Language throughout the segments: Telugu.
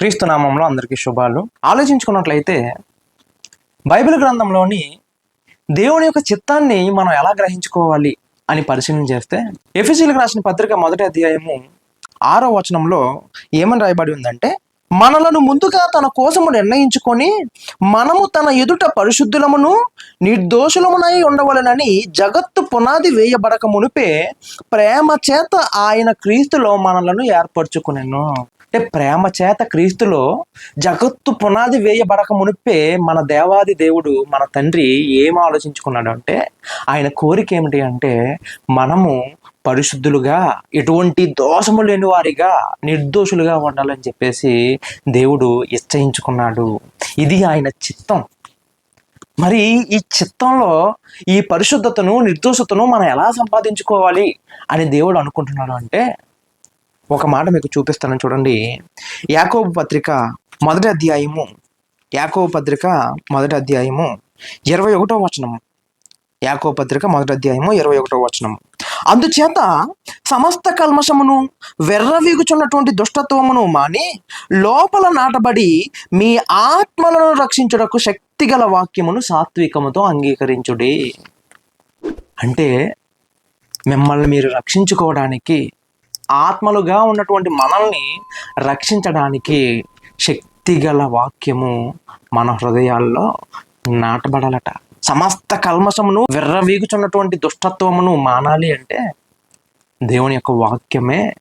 క్రీస్తు నామంలో అందరికీ శుభాలు. ఆలోచించుకున్నట్లయితే బైబిల్ గ్రంథంలోని దేవుని యొక్క చిత్తాన్ని మనం ఎలా గ్రహించుకోవాలి అని పరిశీలన చేస్తే ఎఫ్ఎసీలకు రాసిన పత్రిక మొదటి అధ్యాయము ఆరో వచనంలో ఏమని రాయబడి ఉందంటే మనలను ముందుగా తన కోసము నిర్ణయించుకొని మనము తన ఎదుట పరిశుద్ధులమును నిర్దోషులమునై ఉండవలెనని జగత్తు పునాది వేయబడక మునిపే ప్రేమ చేత ఆయన క్రీస్తులో మనలను ఏర్పరచుకునేను. అంటే ప్రేమ చేత క్రీస్తులో జగత్తు పునాది వేయబడక మునిపే మన దేవాది దేవుడు మన తండ్రి ఏం ఆలోచించుకున్నాడు అంటే ఆయన కోరిక ఏమిటి అంటే మనము పరిశుద్ధులుగా ఎటువంటి దోషము లేని వారిగా నిర్దోషులుగా ఉండాలని చెప్పేసి దేవుడు నిశ్చయించుకున్నాడు. ఇది ఆయన చిత్తం. మరి ఈ చిత్తంలో ఈ పరిశుద్ధతను నిర్దోషతను మనం ఎలా సంపాదించుకోవాలి అని దేవుడు అనుకుంటున్నాడు అంటే ఒక మాట మీకు చూపిస్తాను చూడండి. యాకోబు పత్రిక మొదటి అధ్యాయము. యాకోబు పత్రిక మొదటి అధ్యాయము. ఇరవై ఒకటో వచనము. యాకోబు పత్రిక మొదటి అధ్యాయము ఇరవై ఒకటో వచనము. అందుచేత సమస్త కల్మషమును వెర్రవీగుచున్నటువంటి దుష్టత్వమును మాని లోపల నాటబడి మీ ఆత్మలను రక్షించుటకు శక్తిగల వాక్యమును సాత్వికముతో అంగీకరించుడి. అంటే మిమ్మల్ని మీరు రక్షించుకోవడానికి ఆత్మలుగా ఉన్నటువంటి మనల్ని రక్షించడానికి శక్తిగల వాక్యము మన హృదయాల్లో నాటబడాలట. సమస్త కల్మసమును విర్రవీగుచున్నటువంటి దుష్టత్వమును మానాలి అంటే దేవుని యొక్క వాక్యమే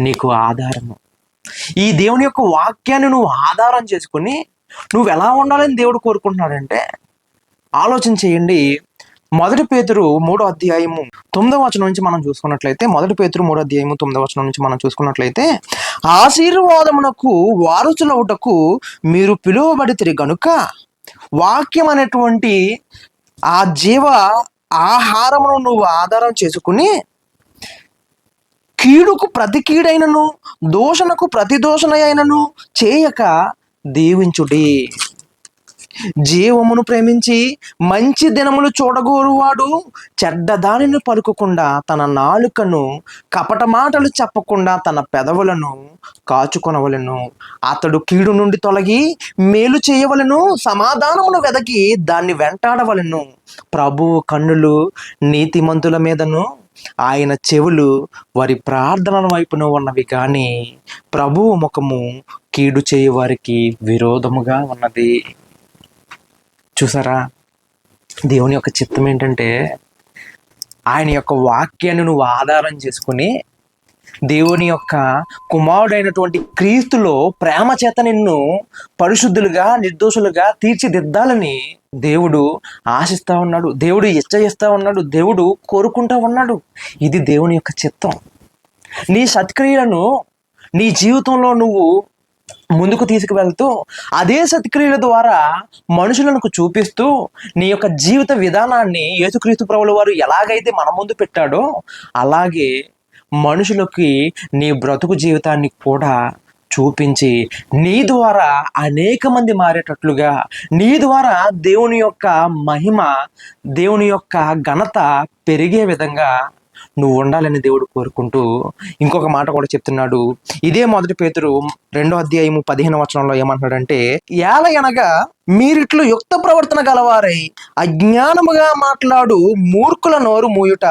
నీకు ఆధారము. ఈ దేవుని యొక్క వాక్యాన్ని నువ్వు ఆధారం చేసుకుని నువ్వు ఎలా ఉండాలని దేవుడు కోరుకుంటున్నాడంటే ఆలోచన చేయండి. మొదటి పేతురు మూడో అధ్యాయము తొమ్మిదో వచనం నుంచి మనం చూసుకున్నట్లయితే మొదటి పేతురు మూడో అధ్యాయము తొమ్మిదో వచనం నుంచి మనం చూసుకున్నట్లయితే ఆశీర్వాదమునకు వారసులవుటకు మీరు పిలువబడితే గనుక వాక్యం అనేటువంటి ఆ జీవ ఆహారమును నువ్వు ఆధారం చేసుకుని కీడుకు ప్రతి కీడైనను దోషణకు ప్రతి దోషణయైనను చేయక దీవించుడి. జీవమును ప్రేమించి మంచి దినములు చూడగోరువాడు చెడ్డ దానిని పలుకకుండా తన నాలుకను కపట మాటలు చెప్పకుండా తన పెదవులను కాచుకొనవలెను. అతడు కీడు నుండి తొలగి మేలు చేయవలెను సమాధానమును వెదకి దాన్ని వెంటాడవలెను. ప్రభువు కన్నులు నీతిమంతుల మీదను ఆయన చెవులు వారి ప్రార్థనల వైపున ఉన్నవి కానీ ప్రభువు ముఖము కీడు చేయ వారికి విరోధముగా ఉన్నది. చూసారా? దేవుని యొక్క చిత్తం ఏంటంటే ఆయన యొక్క వాక్యాన్ని నువ్వు ఆధారం చేసుకుని దేవుని యొక్క కుమారుడైనటువంటి క్రీస్తులో ప్రేమ చేత నిన్ను పరిశుద్ధులుగా నిర్దోషులుగా తీర్చిదిద్దాలని దేవుడు ఆశిస్తూ ఉన్నాడు. దేవుడు ఇచ్చయిస్తూ ఉన్నాడు. దేవుడు కోరుకుంటా ఉన్నాడు. ఇది దేవుని యొక్క చిత్తం. నీ సత్క్రియలను నీ జీవితంలో నువ్వు ముందుకు తీసుకువెళ్తూ అదే సత్క్రియల ద్వారా మనుషులకు చూపిస్తూ నీ యొక్క జీవిత విధానాన్ని యేసుక్రీస్తు ప్రభుల వారు ఎలాగైతే మన ముందు పెట్టాడో అలాగే మనుషులకి నీ బ్రతుకు జీవితాన్ని కూడా చూపించి నీ ద్వారా అనేక మంది మారేటట్లుగా నీ ద్వారా దేవుని యొక్క మహిమ దేవుని యొక్క ఘనత పెరిగే విధంగా నువ్వు ఉండాలని దేవుడు కోరుకుంటూ ఇంకొక మాట కూడా చెప్తున్నాడు. ఇదే మొదటి పేతురు రెండో అధ్యాయము పదిహేను వచనంలో ఏమంటున్నాడంటే ఏల అనగా మీరిట్లు యుక్త ప్రవర్తన గలవారై అజ్ఞానముగా మాట్లాడు మూర్ఖుల నోరు మూయుట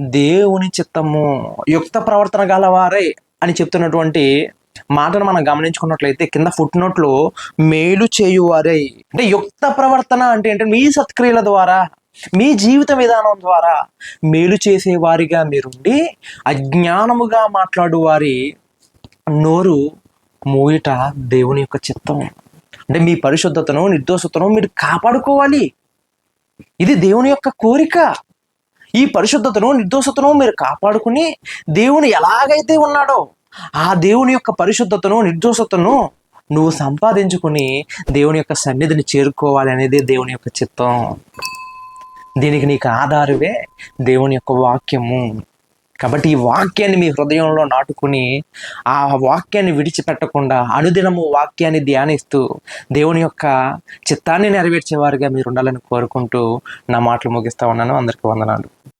దేవుని చిత్తము. యుక్త ప్రవర్తన గలవారై అని చెప్తున్నటువంటి మాటను మనం గమనించుకున్నట్లయితే కింద ఫుట్ నోట్లో మేలు చేయువారై. అంటే యుక్త ప్రవర్తన అంటే ఏంటంటే మీ సత్క్రియల ద్వారా మీ జీవిత విధానం ద్వారా మేలు చేసే వారిగా మీరుండి అజ్ఞానముగా మాట్లాడు వారి నోరు మూయట దేవుని యొక్క చిత్తం. అంటే మీ పరిశుద్ధతను నిర్దోషతను మీరు కాపాడుకోవాలి. ఇది దేవుని యొక్క కోరిక. ఈ పరిశుద్ధతను నిర్దోషతను మీరు కాపాడుకుని దేవుని ఎలాగైతే ఉన్నాడో ఆ దేవుని యొక్క పరిశుద్ధతను నిర్దోషతను నువ్వు సంపాదించుకుని దేవుని యొక్క సన్నిధిని చేరుకోవాలి అనేది దేవుని యొక్క చిత్తం. దీనికి నీకు ఆధారమే దేవుని యొక్క వాక్యము. కాబట్టి ఈ వాక్యాన్ని మీ హృదయంలో నాటుకుని ఆ వాక్యాన్ని విడిచిపెట్టకుండా అనుదినము వాక్యాన్ని ధ్యానిస్తూ దేవుని యొక్క చిత్తాన్ని నెరవేర్చేవారుగా మీరు ఉండాలని కోరుకుంటూ నా మాటలు ముగిస్తా ఉన్నాను. అందరికీ వందనాలు.